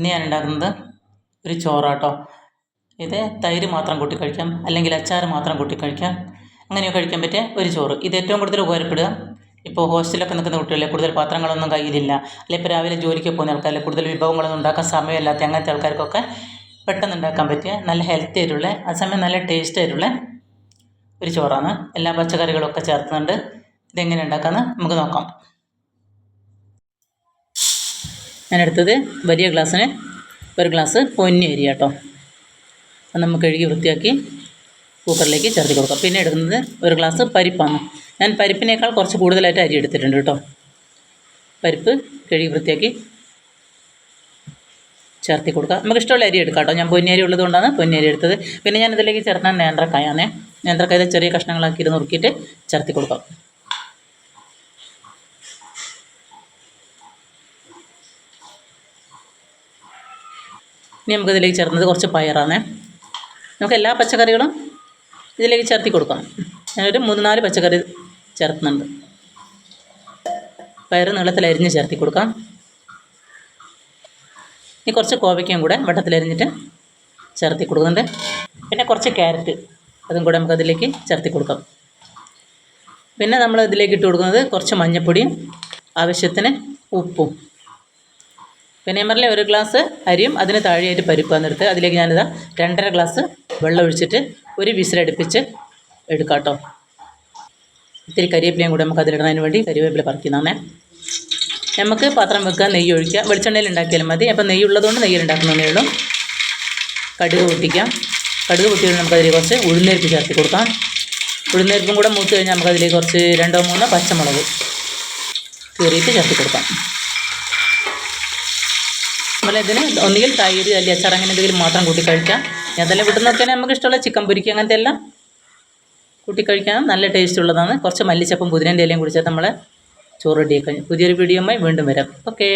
ഇനി ഞാൻ ഉണ്ടാക്കുന്നത് ഒരു ചോറാട്ടോ. ഇത് തൈര് മാത്രം കൂട്ടി കഴിക്കാം അല്ലെങ്കിൽ അച്ചാർ മാത്രം കൂട്ടി കഴിക്കാം. അങ്ങനെയൊക്കെ കഴിക്കാൻ പറ്റിയ ഒരു ചോറ്. ഇത് ഏറ്റവും കൂടുതൽ ഉപകാരപ്പെടുക. ഇപ്പോൾ ഹോസ്റ്റലിലൊക്കെ നിൽക്കുന്ന കുട്ടികളെ കൂടുതൽ പാത്രങ്ങളൊന്നും കയ്യിലില്ല. അല്ലെങ്കിൽ ഇപ്പോൾ രാവിലെ ജോലിക്ക് പോകുന്ന ആൾക്കാർ കൂടുതൽ വിഭവങ്ങളൊന്നും ഉണ്ടാക്കാൻ സമയമില്ലാത്ത അങ്ങനത്തെ ആൾക്കാർക്കൊക്കെ പെട്ടെന്ന് ഉണ്ടാക്കാൻ പറ്റിയ നല്ല ഹെൽത്തി ആയിട്ടുള്ള അതേസമയം നല്ല ടേസ്റ്റ് ആയിട്ടുള്ള ഒരു ചോറാണ്. എല്ലാ പച്ചക്കറികളൊക്കെ ചേർത്തുന്നുണ്ട് ഇതെങ്ങനെ ഉണ്ടാക്കാമെന്ന് നമുക്ക് നോക്കാം. ഞാൻ എടുത്തത് വലിയ ഗ്ലാസ്സിന് ഒരു ഗ്ലാസ് പൊന്നി അരി കേട്ടോ. അത് നമുക്ക് കഴുകി വൃത്തിയാക്കി കുക്കറിലേക്ക് ചേർത്ത് കൊടുക്കാം. പിന്നെ എടുക്കുന്നത് ഒരു ഗ്ലാസ് പരിപ്പാണ്. ഞാൻ പരിപ്പിനേക്കാൾ കുറച്ച് കൂടുതലായിട്ട് അരി എടുത്തിട്ടുണ്ട് കേട്ടോ. പരിപ്പ് കഴുകി വൃത്തിയാക്കി ചേർത്തി കൊടുക്കുക നമുക്ക് ഇഷ്ടമുള്ള അരി എടുക്കാം കേട്ടോ. ഞാൻ പൊന്നിയരി ഉള്ളതുകൊണ്ടാണ് പൊന്നിയരി എടുത്തത്. പിന്നെ ഞാൻ ഇതിലേക്ക് ചേർക്കാൻ നേന്ത്രക്കായാണ്. നേന്ത്രക്കായ ചെറിയ കഷ്ണങ്ങളാക്കിയിട്ട് നുറുക്കിയിട്ട് ചേർത്തി കൊടുക്കാം. ഇനി നമുക്കിതിലേക്ക് ചേർക്കുന്നത് കുറച്ച് പയറാണ് നമുക്ക് എല്ലാ പച്ചക്കറികളും ഇതിലേക്ക് ചേർത്തി കൊടുക്കാം. ഞാനൊരു മൂന്ന് നാല് പച്ചക്കറി ചേർത്തുന്നുണ്ട് പയർ നീളത്തിൽ അരിഞ്ഞ് ചേർത്തി കൊടുക്കാം. ഇനി കുറച്ച് കോവയ്ക്കയും കൂടെ വട്ടത്തിലരിഞ്ഞിട്ട് ചേർത്തി കൊടുക്കുന്നുണ്ട്. പിന്നെ കുറച്ച് ക്യാരറ്റ് അതും കൂടെ നമുക്ക് അതിലേക്ക് ചേർത്തി കൊടുക്കാം. പിന്നെ നമ്മൾ ഇതിലേക്ക് ഇട്ട് കൊടുക്കുന്നത് കുറച്ച് മഞ്ഞൾപ്പൊടിയും ആവശ്യത്തിന് ഉപ്പും. ഞാൻ ഒരു ഗ്ലാസ് അരിയും അതിന് താഴെയായിട്ട് പരിപ്പാന്ന് എടുത്ത് അതിലേക്ക് ഞാനിതാ രണ്ടര ഗ്ലാസ് വെള്ളം ഒഴിച്ചിട്ട് ഒരു വിസിലടുപ്പിച്ച് എടുക്കാം കേട്ടോ ഇത്തിരി കരിവേപ്പിലയും കൂടെ നമുക്ക് അതിലിടുന്നതിന് വേണ്ടി കരിവേപ്പില പറിക്കുന്നതാണേ. നമുക്ക് പാത്രം വെക്കുക നെയ്യ് ഒഴിക്കുക. വെളിച്ചെണ്ണയിൽ ഉണ്ടാക്കിയാലും മതി. അപ്പോൾ നെയ്യ് ഉള്ളതുകൊണ്ട് നെയ്യിൽ ഉണ്ടാക്കുന്നതേ ഉള്ളൂ. കടുക് പൊട്ടിക്കാം. കടുക് പൊട്ടിയിട്ട് നമുക്കതിൽ കുറച്ച് ഉഴുന്നേരിപ്പ് ചേർത്ത് കൊടുക്കാം. ഉഴുന്നേരിപ്പും കൂടെ മൂത്ത് കഴിഞ്ഞാൽ നമുക്കതിലേക്ക് കുറച്ച് രണ്ടോ മൂന്നോ പച്ചമുളക് കീറിയിട്ട് ചേർത്ത് കൊടുക്കാം. അതുപോലെ ഇതിന് ഒന്നുകിൽ തൈര് അല്ലെങ്കിൽ അച്ചാർ അങ്ങനെ എന്തെങ്കിലും മാത്രം കൂട്ടി കഴിക്കാം. അതെല്ലാം വിട്ടുന്നൊക്കെ നമുക്ക് ഇഷ്ടമുള്ള ചിക്കൻ പൊരിക്കുക അങ്ങനത്തെ എല്ലാം കൂട്ടി നല്ല ടേസ്റ്റ് ഉള്ളതാണ്. കുറച്ച് മല്ലിച്ചപ്പും പുതിനേന്റെ ഇലയും കുടിച്ചാൽ നമ്മൾ ചോറ് റെഡിയാക്കാം പുതിയൊരു വീഡിയോയുമായി വീണ്ടും വരാം. ഓക്കേ